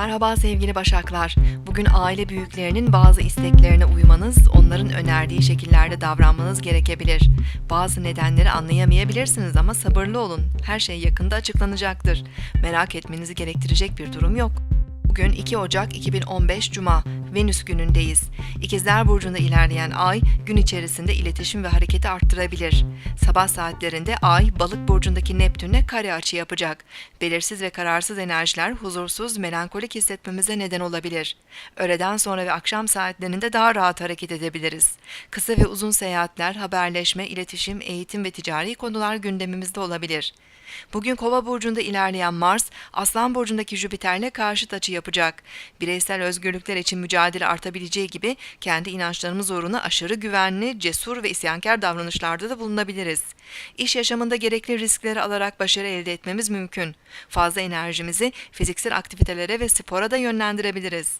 Merhaba sevgili Başaklar. Bugün aile büyüklerinin bazı isteklerine uymanız, onların önerdiği şekillerde davranmanız gerekebilir. Bazı nedenleri anlayamayabilirsiniz ama sabırlı olun. Her şey yakında açıklanacaktır. Merak etmenizi gerektirecek bir durum yok. Bugün 2 Ocak 2015 Cuma, Venüs günündeyiz. İkizler Burcu'nda ilerleyen ay gün içerisinde iletişim ve hareketi arttırabilir. Sabah saatlerinde ay balık burcundaki Neptün'le kare açı yapacak. Belirsiz ve kararsız enerjiler huzursuz, melankolik hissetmemize neden olabilir. Öğleden sonra ve akşam saatlerinde daha rahat hareket edebiliriz. Kısa ve uzun seyahatler, haberleşme, iletişim, eğitim ve ticari konular gündemimizde olabilir. Bugün Kova burcunda ilerleyen Mars, Aslan burcundaki Jüpiter'le karşıt açı yapacak. Bireysel özgürlükler için mücadele artabileceği gibi kendi inançlarımız uğruna aşırı güvenli, cesur ve isyankar davranışlarda da bulunabiliriz. İş yaşamında gerekli riskleri alarak başarı elde etmemiz mümkün. Fazla enerjimizi fiziksel aktivitelere ve spora da yönlendirebiliriz.